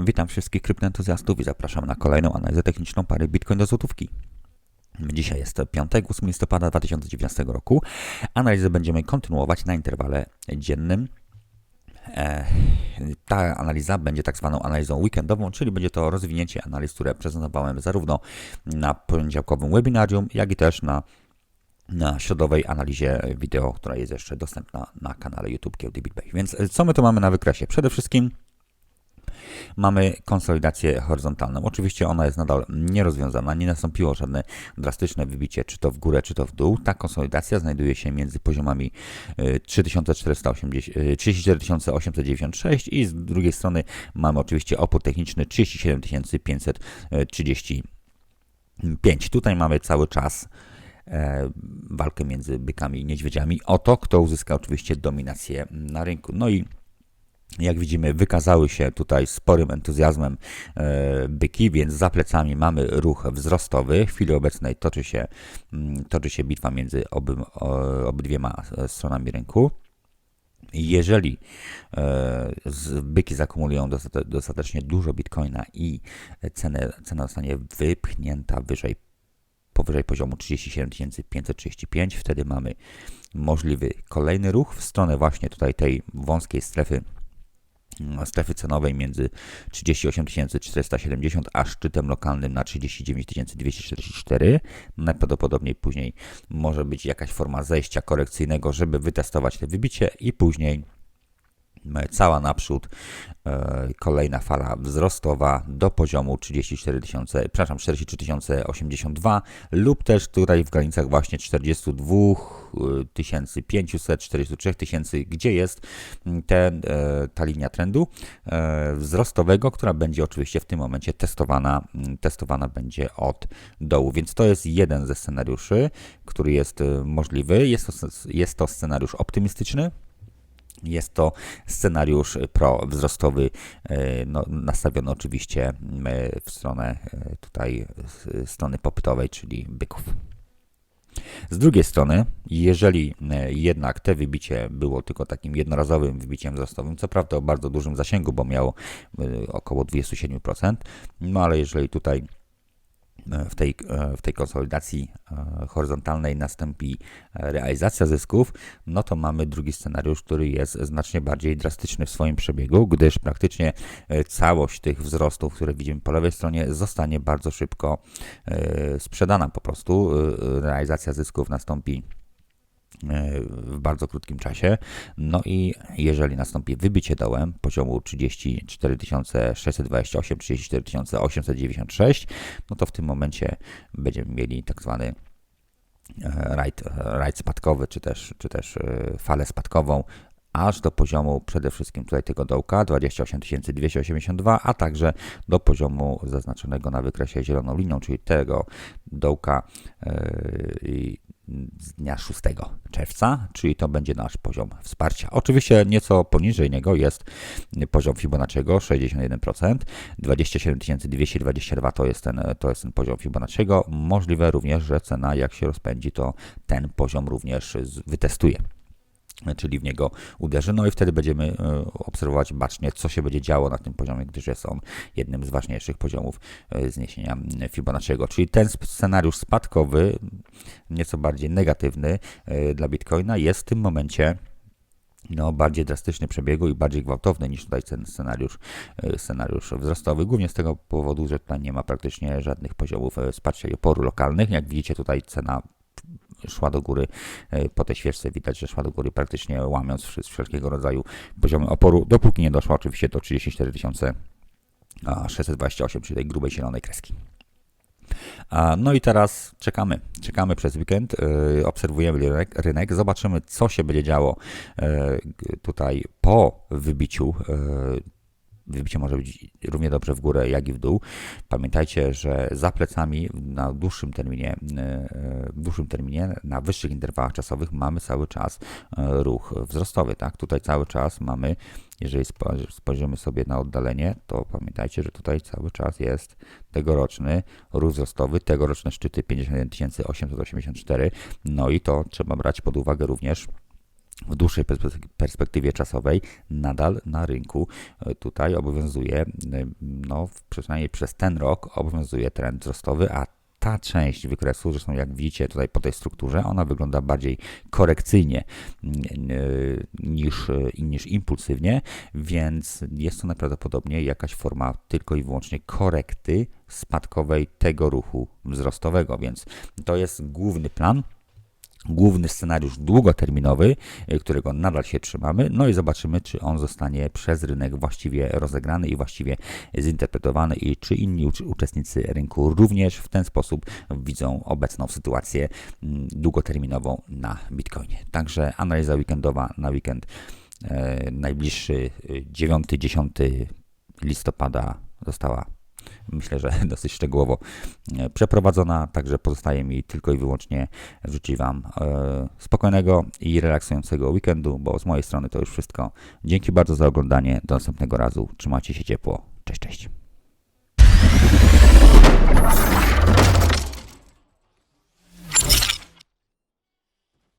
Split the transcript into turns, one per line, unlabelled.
Witam wszystkich kryptoentuzjastów i zapraszam na kolejną analizę techniczną pary Bitcoin do złotówki. Dzisiaj jest 5-8 listopada 2019 roku. Analizę będziemy kontynuować na interwale dziennym. E, Ta analiza będzie tak zwaną analizą weekendową, czyli będzie to rozwinięcie analiz, które prezentowałem zarówno na poniedziałkowym webinarium, jak i też na, na środowej analizie wideo, która jest jeszcze dostępna na kanale YouTube Kiełdy BitPay. Więc e, co my tu mamy na wykresie? Przede wszystkim mamy konsolidację horyzontalną. Oczywiście ona jest nadal nierozwiązana, nie nastąpiło żadne drastyczne wybicie, czy to w górę, czy to w dół. Ta konsolidacja znajduje się między poziomami y, 3480, y, 34896 i z drugiej strony mamy oczywiście opór techniczny 37535. Tutaj mamy cały czas e, walkę między bykami i niedźwiedziami o to, kto uzyska oczywiście dominację na rynku. No i jak widzimy, wykazały się tutaj sporym entuzjazmem e, byki, więc za plecami mamy ruch wzrostowy. W chwili obecnej toczy się, mm, toczy się bitwa między oby, obydwiema e, stronami rynku. Jeżeli e, byki zakumulują dostate, dostatecznie dużo bitcoina i cenę, cena zostanie wypchnięta wyżej, powyżej poziomu 37 535, wtedy mamy możliwy kolejny ruch w stronę właśnie tutaj tej wąskiej strefy strefy cenowej między 38 470 a szczytem lokalnym na 39 244. Najprawdopodobniej później może być jakaś forma zejścia korekcyjnego, żeby wytestować te wybicie i później cała naprzód e, kolejna fala wzrostowa do poziomu 34 000, przepraszam, 43 082 lub też tutaj w granicach właśnie 42 500, 43 tysięcy, gdzie jest ten, e, ta linia trendu e, wzrostowego, która będzie oczywiście w tym momencie testowana, mm, testowana będzie od dołu, więc to jest jeden ze scenariuszy, który jest e, możliwy. Jest to, jest to scenariusz optymistyczny, jest to scenariusz prowzrostowy, e, no, nastawiony oczywiście m, w stronę e, tutaj strony popytowej, czyli byków. Z drugiej strony, jeżeli e, jednak te wybicie było tylko takim jednorazowym wybiciem wzrostowym, co prawda o bardzo dużym zasięgu, bo miało e, około 27%, no ale jeżeli tutaj e, w tej, e, w tej konsolidacji e, horyzontalnej nastąpi e, realizacja zysków, no to mamy drugi scenariusz, który jest znacznie bardziej drastyczny w swoim przebiegu, gdyż praktycznie e, całość tych wzrostów, które widzimy po lewej stronie, zostanie bardzo szybko e, sprzedana po prostu. E, Realizacja zysków nastąpi e, w bardzo krótkim czasie. No i jeżeli nastąpi wybicie dołem poziomu 34 628, 34 896, no to w tym momencie będziemy mieli tak zwany e, rajd, rajd spadkowy, czy też, czy też e, falę spadkową, aż do poziomu przede wszystkim tutaj tego dołka 28 282, a także do poziomu zaznaczonego na wykresie zieloną linią, czyli tego dołka e, z dnia 6 czerwca, czyli to będzie nasz poziom wsparcia. Oczywiście nieco poniżej niego jest poziom Fibonacciego 61%, 27 222 to jest ten, to jest ten poziom Fibonacciego. Możliwe również, że cena jak się rozpędzi, to ten poziom również wytestuje czyli w niego uderzy. No i wtedy będziemy e, obserwować bacznie, co się będzie działo na tym poziomie, gdyż jest on jednym z ważniejszych poziomów e, zniesienia Fibonacciego. Czyli ten scenariusz spadkowy, nieco bardziej negatywny e, dla Bitcoina, jest w tym momencie no, bardziej drastyczny przebiegu i bardziej gwałtowny niż tutaj ten scenariusz, scenariusz wzrostowy, głównie z tego powodu, że tutaj nie ma praktycznie żadnych poziomów wsparcia i oporu lokalnych. Jak widzicie tutaj cena szła do góry e, po tej świeżce widać, że szła do góry praktycznie łamiąc wszelkiego rodzaju poziomy oporu, dopóki nie doszła oczywiście do 34 628, czyli tej grubej zielonej kreski. No i teraz czekamy. Czekamy przez weekend, e, obserwujemy rynek, rynek, zobaczymy, co się będzie działo e, tutaj po wybiciu. Wybicie może być równie dobrze w górę, jak i w dół. Pamiętajcie, że za plecami na dłuższym terminie, e, w dłuższym terminie, na wyższych interwałach czasowych mamy cały czas e, ruch wzrostowy. Tak? Tutaj cały czas mamy, jeżeli spo- spojrzymy sobie na oddalenie, to pamiętajcie, że tutaj cały czas jest tegoroczny ruch wzrostowy, tegoroczne szczyty 51 884. No i to trzeba brać pod uwagę również w dłuższej perspe- perspektywie czasowej nadal na rynku. E, tutaj obowiązuje, e, no przynajmniej przez ten rok obowiązuje trend wzrostowy, a ta część wykresu, zresztą jak widzicie tutaj po tej strukturze, ona wygląda bardziej korekcyjnie e, niż, niż impulsywnie, więc jest to najprawdopodobniej jakaś forma tylko i wyłącznie korekty spadkowej tego ruchu wzrostowego, więc to jest główny plan główny scenariusz długoterminowy, y, którego nadal się trzymamy, no i zobaczymy, czy on zostanie przez rynek właściwie rozegrany i właściwie zinterpretowany i czy inni ucz- uczestnicy rynku również w ten sposób widzą obecną sytuację mm, długoterminową na Bitcoinie. Także analiza weekendowa na weekend e, najbliższy y, 9-10 listopada została myślę, że dosyć szczegółowo e, przeprowadzona, także pozostaje mi tylko i wyłącznie życzyć Wam e, spokojnego i relaksującego weekendu, bo z mojej strony to już wszystko. Dzięki bardzo za oglądanie, do następnego razu, trzymajcie się ciepło, cześć, cześć.